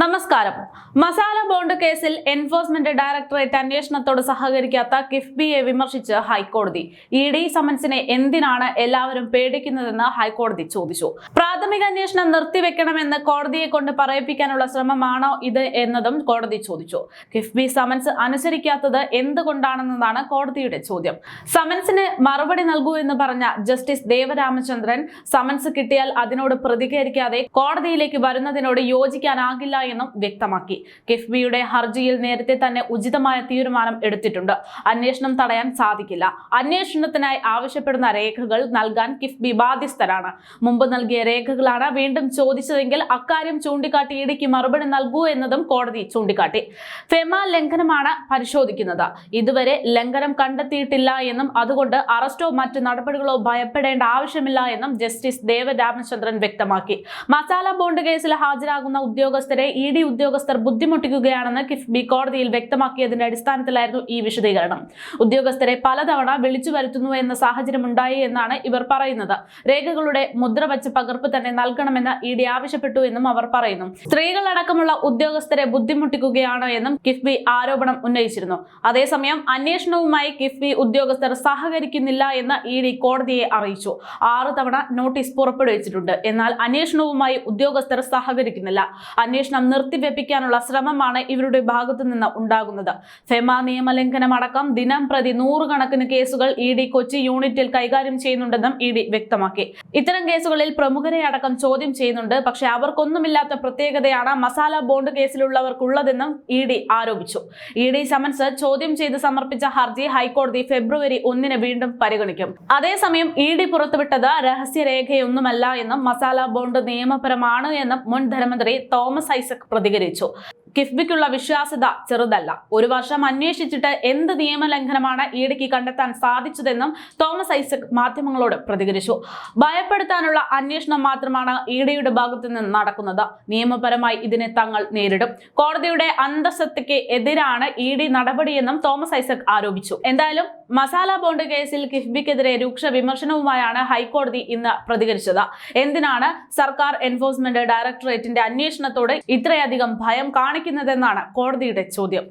നമസ്കാരം. മസാല ബോണ്ട് കേസിൽ enforcement directorate അന്വേഷണത്തോട് സഹകരിക്കാത്ത കിഫ്ബിയെ വിമർശിച്ച് ഹൈക്കോടതി. ഇ ഡി സമൻസിനെ എന്തിനാണ് എല്ലാവരും പേടിക്കുന്നതെന്ന് ഹൈക്കോടതി ചോദിച്ചു. പ്രാഥമിക അന്വേഷണം നിർത്തിവെക്കണമെന്ന് കോടതിയെ കൊണ്ട് പറയിപ്പിക്കാനുള്ള ശ്രമമാണോ ഇത് എന്നതും കോടതി ചോദിച്ചു. കിഫ്ബി സമൻസ് അനുസരിക്കാത്തത് എന്തുകൊണ്ടാണെന്നതാണ് കോടതിയുടെ ചോദ്യം. സമൻസിന് മറുപടി നൽകൂ എന്ന് പറഞ്ഞ ജസ്റ്റിസ് ദേവരാമചന്ദ്രൻ സമൻസ് കിട്ടിയാൽ അതിനോട് പ്രതികരിക്കാതെ കോടതിയിലേക്ക് വരുന്നതിനോട് യോജിക്കാനാകില്ല എന്നും വ്യക്തമാക്കി. കിഫ്ബിയുടെ ഹർജിയിൽ നേരത്തെ തന്നെ ഉചിതമായ തീരുമാനം എടുത്തിട്ടുണ്ട്. അന്വേഷണം തടയാൻ സാധിക്കില്ല. അന്വേഷണത്തിനായി ആവശ്യപ്പെടുന്ന രേഖകൾ നൽകാൻ കിഫ്ബി ബാധ്യസ്ഥരാണ്. മുമ്പ് നൽകിയ രേഖകളാണ് വീണ്ടും ചോദിച്ചതെങ്കിൽ അക്കാര്യം ചൂണ്ടിക്കാട്ടി ഇടയ്ക്ക് മറുപടി നൽകൂ എന്നതും കോടതി ചൂണ്ടിക്കാട്ടി. ഫെമ ലംഘനമാണ് പരിശോധിക്കുന്നത്. ഇതുവരെ ലംഘനം കണ്ടെത്തിയിട്ടില്ല എന്നും അതുകൊണ്ട് അറസ്റ്റോ മറ്റ് നടപടികളോ ഭയപ്പെടേണ്ട ആവശ്യമില്ല എന്നും ജസ്റ്റിസ് ദേവരാമചന്ദ്രൻ വ്യക്തമാക്കി. മസാല ബോണ്ട് കേസിൽ ഹാജരാകുന്ന ഉദ്യോഗസ്ഥരെ ഇ ഡി ഉദ്യോഗസ്ഥർ ബുദ്ധിമുട്ടിക്കുകയാണെന്ന് കിഫ്ബി കോടതിയിൽ വ്യക്തമാക്കിയതിന്റെ അടിസ്ഥാനത്തിലായിരുന്നു ഈ വിശദീകരണം. ഉദ്യോഗസ്ഥരെ പലതവണ വിളിച്ചു വരുത്തുന്നു എന്ന സാഹചര്യം ഉണ്ടായി എന്നാണ് ഇവർ പറയുന്നത്. രേഖകളുടെ മുദ്ര വച്ച് പകർപ്പ് തന്നെ നൽകണമെന്ന് ഇ ഡി ആവശ്യപ്പെട്ടു എന്നും അവർ പറയുന്നു. സ്ത്രീകളടക്കമുള്ള ഉദ്യോഗസ്ഥരെ ബുദ്ധിമുട്ടിക്കുകയാണ് എന്നും കിഫ്ബി ആരോപണം ഉന്നയിച്ചിരുന്നു. അതേസമയം അന്വേഷണവുമായി കിഫ്ബി ഉദ്യോഗസ്ഥർ സഹകരിക്കുന്നില്ല എന്ന് ഇ ഡി കോടതിയെ അറിയിച്ചു. ആറ് തവണ നോട്ടീസ് പുറപ്പെടുവിച്ചിട്ടുണ്ട്. എന്നാൽ അന്വേഷണവുമായി ഉദ്യോഗസ്ഥർ സഹകരിക്കുന്നില്ല. അന്വേഷണം നിർത്തിവെപ്പിക്കാനുള്ള ശ്രമമാണ് ഇവരുടെ ഭാഗത്തു നിന്ന് ഉണ്ടാകുന്നത്. ഫെമ നിയമലംഘനമടക്കം ദിനം പ്രതി നൂറുകണക്കിന് കേസുകൾ ഇ ഡി കൊച്ചി യൂണിറ്റിൽ കൈകാര്യം ചെയ്യുന്നുണ്ടെന്നും ഇ ഡി വ്യക്തമാക്കി. ഇത്തരം കേസുകളിൽ പ്രമുഖരെ അടക്കം ചോദ്യം ചെയ്യുന്നുണ്ട്. പക്ഷേ അവർക്കൊന്നുമില്ലാത്ത പ്രത്യേകതയാണ് മസാല ബോണ്ട് കേസിലുള്ളവർക്കുള്ളതെന്നും ഇ ഡി ആരോപിച്ചു. ഇ ഡി സമൻസ് ചോദ്യം ചെയ്ത് സമർപ്പിച്ച ഹർജി ഹൈക്കോടതി ഫെബ്രുവരി ഒന്നിന് വീണ്ടും പരിഗണിക്കും. അതേസമയം ഇ ഡി പുറത്തുവിട്ടത് രഹസ്യരേഖയൊന്നുമല്ല എന്നും മസാല ബോണ്ട് നിയമപരമാണ് എന്നും മുൻ ധനമന്ത്രി തോമസ് ഐസക് പ്രതികരിച്ചു. കിഫ്ബിക്കുള്ള വിശ്വാസ്യത ചെറുതല്ല. ഒരു വർഷം അന്വേഷിച്ചിട്ട് എന്ത് നിയമലംഘനമാണ് ഇഡിക്ക് കണ്ടെത്താൻ സാധിച്ചതെന്നും തോമസ് ഐസക് മാധ്യമങ്ങളോട് പ്രതികരിച്ചു. ഭയപ്പെടുത്താനുള്ള അന്വേഷണം മാത്രമാണ് ഇഡിയുടെ ഭാഗത്തു നിന്ന് നടക്കുന്നത്. നിയമപരമായി ഇതിനെ തങ്ങൾ നേരിടും. കോടതിയുടെ അന്തസ്സത്തയ്ക്ക് എതിരാണ് ഇ ഡി നടപടിയെന്നും തോമസ് ഐസക് ആരോപിച്ചു. എന്തായാലും മസാല ബോണ്ട് കേസിൽ കിഫ്ബിക്കെതിരെ രൂക്ഷ വിമർശനവുമായാണ് ഹൈക്കോടതി ഇന്ന് പ്രതികരിച്ചത്. എന്തിനാണ് സർക്കാർ എൻഫോഴ്സ്മെന്റ് ഡയറക്ടറേറ്റിന്റെ അന്വേഷണത്തോട് ഇത്രയധികം ഭയം കാണിക്കുന്നതെന്നാണ് കോടതിയുടെ ചോദ്യം.